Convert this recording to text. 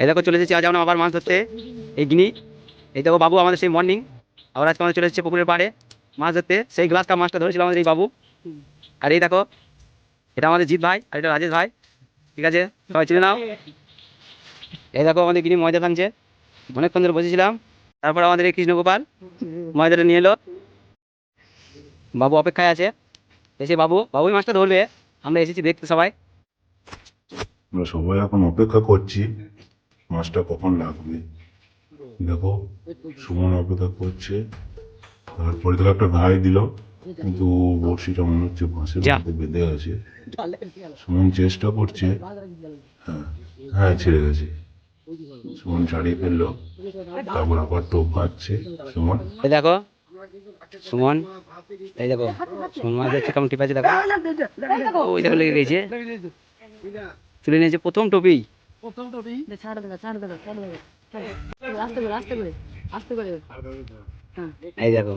এই দেখো চলে এসেছি আজ আমরা আবার মাছ ধরতে। এই গিনি, এই দেখো বাবু আমাদের সেই মর্নিং আবার আজকে আমাদের চলে এসেছে পুকুরের পাড়ে মাছ ধরতে। সেই গ্লাস কাপ মাছটা ধরেছিল আমাদের এই বাবু। আর এই দেখো, এটা আমাদের জিৎ ভাই আর এটা রাজেশ ভাই। ঠিক আছে, সবাই চিনে নাও। এই দেখো আমাদের গিনি ময়দা ভাঙছে। অনেকক্ষণ ধরে বসেছিলাম। তারপর আমাদের এই কৃষ্ণগোপাল ময়দাটা নিয়ে এলো। বাবু অপেক্ষায় আছে। এসে বাবু, বাবুই মাছটা ধরবে। আমরা এসেছি দেখতে সবাই। আমরা সবাই এখন অপেক্ষা করছি মাছটা কখন লাগবে। দেখো সুমন অপেক্ষা করছে তারপরে তো একটা ভাই দিল কিন্তু বড়শিটা মনে হচ্ছে বাঁশের। মধ্যে বেঁধে আছে। সুমন চেষ্টা করছে। হ্যাঁ হ্যাঁ ছেড়ে গেছে। সুমন ছাড়িয়ে ফেলল তারপর আবার টোপ মারছে সুমন? দেখো সুমন এই দেখো সুমন মাছ দেখছে কেমন টিপ আছে দেখো। ওই দেখো লেগে গেছে। তুলে নিয়েছে প্রথম টপি। প্রথম টপি? ছাড় ছাড় আস্তে করে আস্তে করে আস্তে করে। হ্যাঁ। এই দেখো।